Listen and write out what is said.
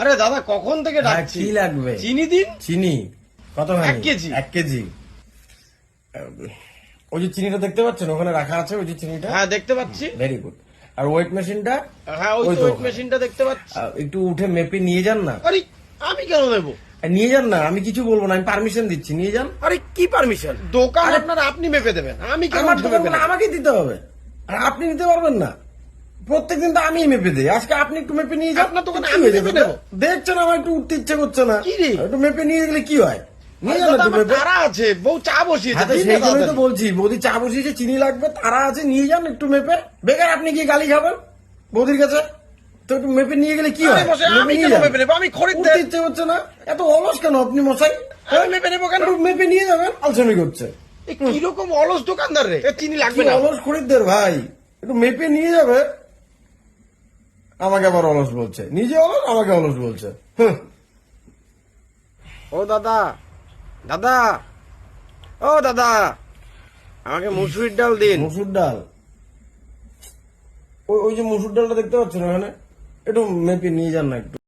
আরে দাদা কখন থেকে ডাকছি? কি লাগবে? চিনি দিন? চিনি। কত এক কেজি? এক কেজি। ওই যে চিনিটা দেখতে পাচ্ছেন? ওখানে রাখা আছে ওই যে চিনিটা? হ্যাঁ দেখতে পাচ্ছি। ভেরি গুড আর ওয়েট মেশিনটা হ্যাঁ ওই ওয়েট মেশিনটা দেখতে পাচ্ছি। একটু উঠে মেপে নিয়ে যান না। আরে আমি কেন নেব নিয়ে যান না আমি কিছু বলব না আমি পারমিশন দিচ্ছি নিয়ে যান। আরে কি পারমিশন দোকান আপনার আপনি মেপে দেবেন। আমি কেন আমার দোকান? আমাকে দিতে হবে। আর আপনি নিতে পারবেন না। প্রত্যেকদিন তো আমি মেপে দিই। আজকে আপনি একটু মেপে নিয়ে যান। দোকানে কি আমি মেপে নেব? দেখছেন আমার একটু উঠতে ইচ্ছে করছে না। কি রে? একটু মেপে নিয়ে গেলে কি হয়? একটু মেপে। তারা আছে বউ চা বসিয়েছে হ্যাঁ তো দিন না সেই জন্যই তো বলছি বৌদি চা বসিয়েছে চিনি লাগবে তারা আছে নিয়ে যান একটু মেপে। বেকার আপনি কি গালি খাবেন বৌদির কাছে? তো একটু মেপে নিয়ে গেলে কি হয়? মশাই, মেপে আমি কেন মেপে নেব? আমি খরিদ্দার। ইচ্ছে করছে না? এত অলস কেন আপনি মশাই? আমি মেপে নেব কেন? মেপে নিয়ে যাবেন আলসামি করছে। কীরকম অলস দোকানদার রে? চিনি লাগবে না। অলস খরিদ্দার ভাই? একটু মেপে নিয়ে যাবে আমাকে আবার অলস বলছে। নিজে অলস আমাকে অলস বলছে। ও দাদা দাদা ও দাদা আমাকে মুসুরির ডাল দিন। মুসুর ডাল? ওই ওই যে মুসুর ডালটা দেখতে পাচ্ছেন ওখানে? একটু মেপে নিয়ে যান না একটু।